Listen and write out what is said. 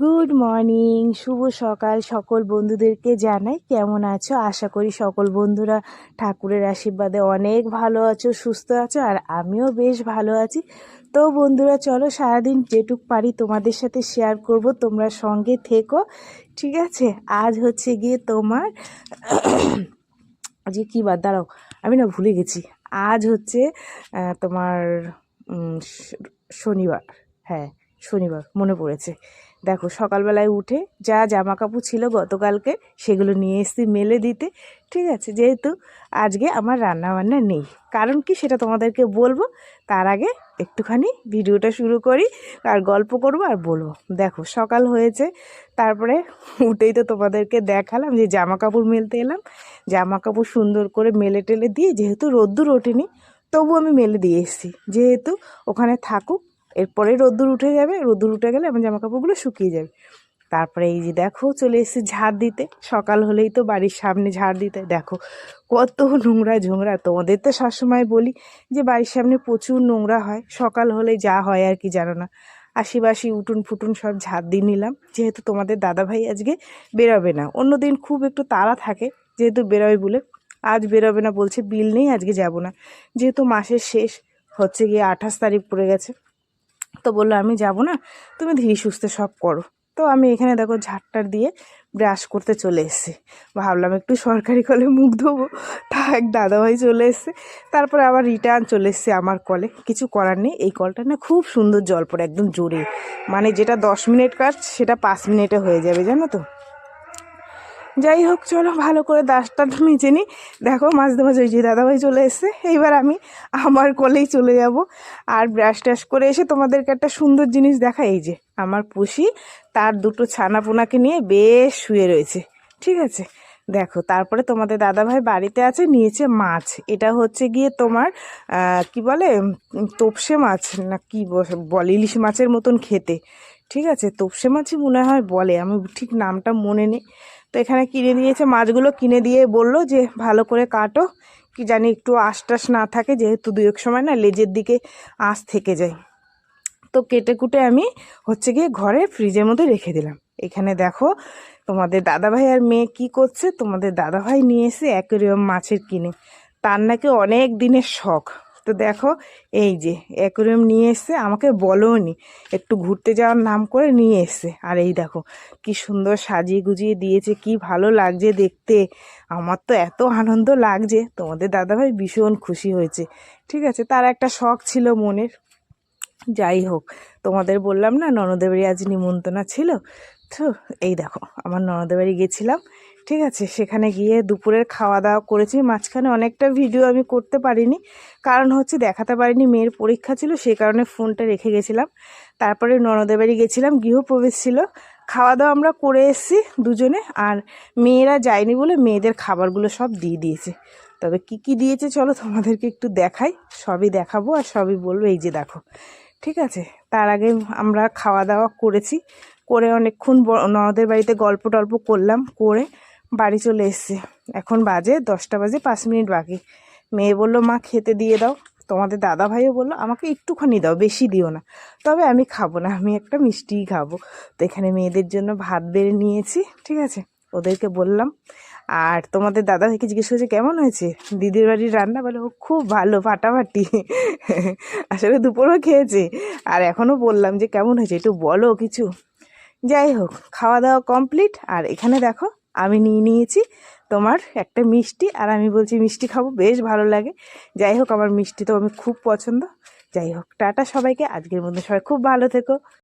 Good morning শুভ সকাল সকল বন্ধুদেরকে জানাই। কেমন আছো? আশা করি সকল বন্ধুরা ঠাকুরের আশীর্বাদে অনেক ভালো আছো, সুস্থ আছো, আর আমিও বেশ ভালো আছি। তো বন্ধুরা, চলো সারাদিন যেটুক পারি তোমাদের সাথে শেয়ার করব। তোমরা সঙ্গে থেকো, ঠিক আছে? আজ হচ্ছে গিয়ে তোমার যে কী বার, দাঁড়াও, আমি না ভুলে গেছি। আজ হচ্ছে তোমার শনিবার। হ্যাঁ শনিবার, মনে পড়েছে। দেখো, সকালবেলায় উঠে যা জামা কাপড় ছিল গতকালকে সেগুলো নিয়ে এসেছি মেলে দিতে। ঠিক আছে, যেহেতু আজকে আমার রান্না বান্না নেই। কারণ কি সেটা তোমাদেরকে বলব, তার আগে একটুখানি ভিডিওটা শুরু করি, আর গল্প করব আর বলব। দেখো, সকাল হয়েছে, তারপরে উঠেই তো তোমাদেরকে দেখালাম যে জামা কাপড় মেলতে এলাম। জামা কাপড় সুন্দর করে মেলে টেলে দিয়ে, যেহেতু রোদ্দুর ওঠেনি তবু আমি মেলে দিয়ে এসেছি। যেহেতু ওখানে থাকুক এরপরে রোদ্দুর উঠে যাবে, রোদ্দুর উঠে গেলে আমার জামা কাপড়গুলো শুকিয়ে যাবে। তারপরে এই যে দেখো, চলে এসেছি ঝাড় দিতে। সকাল হলেই তো বাড়ির সামনে ঝাড় দিতে। দেখো, কত নোংরা ঝোংরা তোমাদের তো সবসময় বলি যে বাড়ির সামনে প্রচুর নোংরা হয়। সকাল হলে যা হয় আর কি জানো না। আশিবাসি উঠুন ফুটুন সব ঝাড় দিয়ে নিলাম। যেহেতু তোমাদের দাদাভাই আজকে বেরোবে না। অন্যদিন খুব একটু তাড়া থাকে, যেহেতু বেরোয় বলে। আজ বেরোবে না বলছে, বিল নেই, আজকে যাব না। যেহেতু মাসের শেষ, হচ্ছে গিয়ে আঠাশ তারিখ পড়ে গেছে। তো বলল, আমি যাব না, তুমি ধীরে সুস্থে সব করো। তো আমি এখানে দেখো ঝাড়টার দিয়ে ব্রাশ করতে চলে এসেছি। ভাবলাম একটু সরকারি কলে মুখ ধোবো তা এক দাদাভাই চলে এসছে। তারপরে আবার রিটার্ন চলে এসছে আমার কলে। কিছু করার নেই, এই কলটা না খুব সুন্দর জল পড়ে, একদম জোরে। মানে যেটা দশ মিনিট কাজ, সেটা পাঁচ মিনিটে হয়ে যাবে, জানো তো? যাই হোক, চলো ভালো করে দাসটা মেজে নিই। দেখো মাঝে মাঝে ওই যে দাদাভাই চলে এসছে। এইবার আমি আমার কলেই চলে যাব। আর ব্রাশ ট্রাশ করে এসে তোমাদেরকে একটা সুন্দর জিনিস দেখা এই যে, আমার পুষি তার দুটো ছানাপোনাকে নিয়ে বেশ শুয়ে রয়েছে। ঠিক আছে? দেখো, তারপরে তোমাদের দাদাভাই বাড়িতে আছে, নিয়েছে মাছ। এটা হচ্ছে গিয়ে তোমার কি বলে তোপসে মাছ না কি বলে, ইলিশ মাছের মতন খেতে। ঠিক আছে? তোপসে মাছই মনে হয় বলে, আমি ঠিক নামটা মনে নেই। তো এখানে কিনে দিয়েছে মাছগুলো কিনে দিয়ে বলল যে, ভালো করে কাটো। কি জানি একটু আঁশ টাশ না থাকে, যেহেতু দু এক সময় না, লেজের দিকে আঁশ থেকে যায়। তো কেটে কুটে আমি হচ্ছে গিয়ে ঘরে ফ্রিজের মধ্যে রেখে দিলাম। এখানে দেখো, তোমাদের দাদাভাই আর মেয়ে কি করছে? তোমাদের দাদাভাই নিয়ে এসে অ্যাকোরিয়াম মাছের কিনে। তার নাকি অনেক দিনের শখ। তো দেখো, এই যে অ্যাকোরিয়াম নিয়ে এসছে, আমাকে বলোনি, একটু ঘুরতে যাওয়ার নাম করে নিয়ে এসছে। আর এই দেখো, কি সুন্দর সাজিয়ে গুজিয়ে দিয়েছে, কি ভালো লাগছে দেখতে। আমার তো এত আনন্দ লাগছে, তোমাদের দাদাভাই ভীষণ খুশি হয়েছে। ঠিক আছে, তার একটা শখ ছিল মনের। যাই হোক, তোমাদের বললাম না, ননদের বাড়ি আজ নিমন্ত্রণা ছিল তো এই দেখো, আমার ননদের বাড়ি গেছিলাম, ঠিক আছে? সেখানে গিয়ে দুপুরের খাওয়া দাওয়া করেছি, মাঝখানে অনেকটা ভিডিও আমি করতে পারিনি। কারণ হচ্ছে দেখাতে পারিনি, মেয়ের পরীক্ষা ছিল, সেই কারণে ফোনটা রেখে গেছিলাম। তারপরে ননদের বাড়ি গেছিলাম, গৃহপ্রবেশ ছিল। খাওয়া দাওয়া আমরা করে এসেছি দুজনে, আর মেয়েরা যায়নি বলে মেয়েদের খাবারগুলো সব দিয়ে দিয়েছে। তবে কি কি দিয়েছে চলো তোমাদেরকে একটু দেখাই, সবই দেখাবো আর সবই বলব, এই যে দেখো, ঠিক আছে? তার আগে আমরা খাওয়া দাওয়া করেছি। করে অনেকক্ষণ ননদের বাড়িতে গল্প টল্প করলাম, করে বাড়ি চলে এসেছি। এখন বাজে দশটা বাজে পাঁচ মিনিট বাকি। মেয়ে বলল, মা, খেতে দিয়ে দাও। তোমাদের দাদা ভাইও বলল, আমাকে একটুখানি দাও, বেশি দিও না। তবে আমি খাব না, আমি একটা মিষ্টিই খাব। তো এখানে মেয়েদের জন্য ভাত বেড়ে নিয়েছি, ঠিক আছে? ওদেরকে বললাম, আর তোমাদের দাদা ভাইকে জিজ্ঞেস করেছে, কেমন হয়েছে? দিদির বাড়ির রান্না? বলে, ও খুব ভালো, ফাটাফাটি। আসলে দুপুরও খেয়েছে। আর এখনও বললাম যে, কেমন হয়েছে? একটু বলো কিছু। যাই হোক খাওয়া দাওয়া কমপ্লিট আর এখানে দেখো, আমি নিয়ে নিয়েছি তোমার একটা মিষ্টি, আর আমি বলছি মিষ্টি খাব, বেশ ভালো লাগে। যাই হোক, আমার মিষ্টি তো আমি খুব পছন্দ। যাই হোক, টাটা সবাইকে, আজকের মধ্যে সবাই খুব ভালো থেকো।